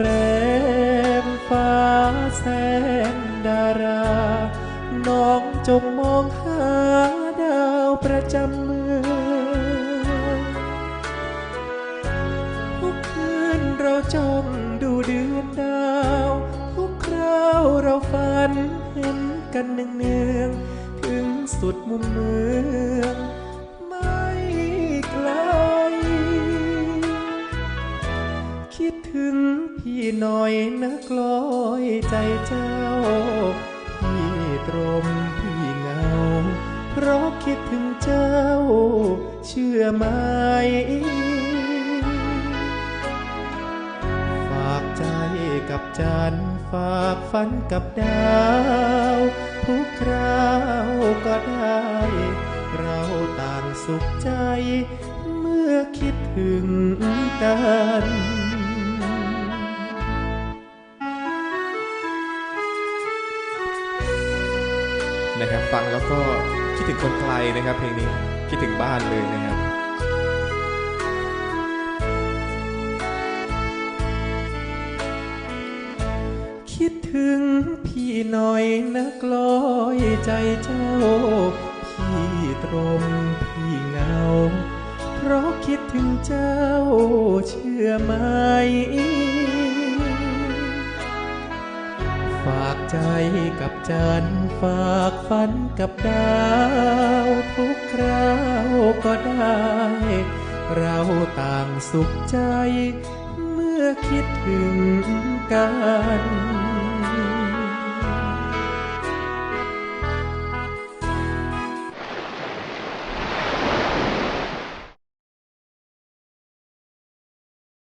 แรมฟ้าแสงดารา น้องจงมองหาดาวประจำเมืองทุกคืนเราจ้องดูเดือนดาว ทุกคราวเราฝันเห็นกันเนืองๆถึงสุดมุมเมือง คิดถึงพี่หน่อยนักลอยใจเจ้า พี่ตรมพี่เหงา เพราะคิดถึงเจ้า เชื่อไหมฝากใจกับจันฝากฝันกับดาวทุกคราวก็ได้ เราต่างสุขใจ เมื่อคิดถึงกัน นะครับ ฟังแล้วก็คิดถึงคนไกลนะครับ เพลงนี้คิดถึงบ้านเลยนะครับคิดถึงพี่หน่อยนักลอยใจเจ้า พี่ตรมพี่เงา เพราะคิดถึงเจ้าเชื่อไหม ฝากใจกับจันฝากฝันกับดาว ทุกคราวก็ได้ เราต่างสุขใจ เมื่อคิดถึงกัน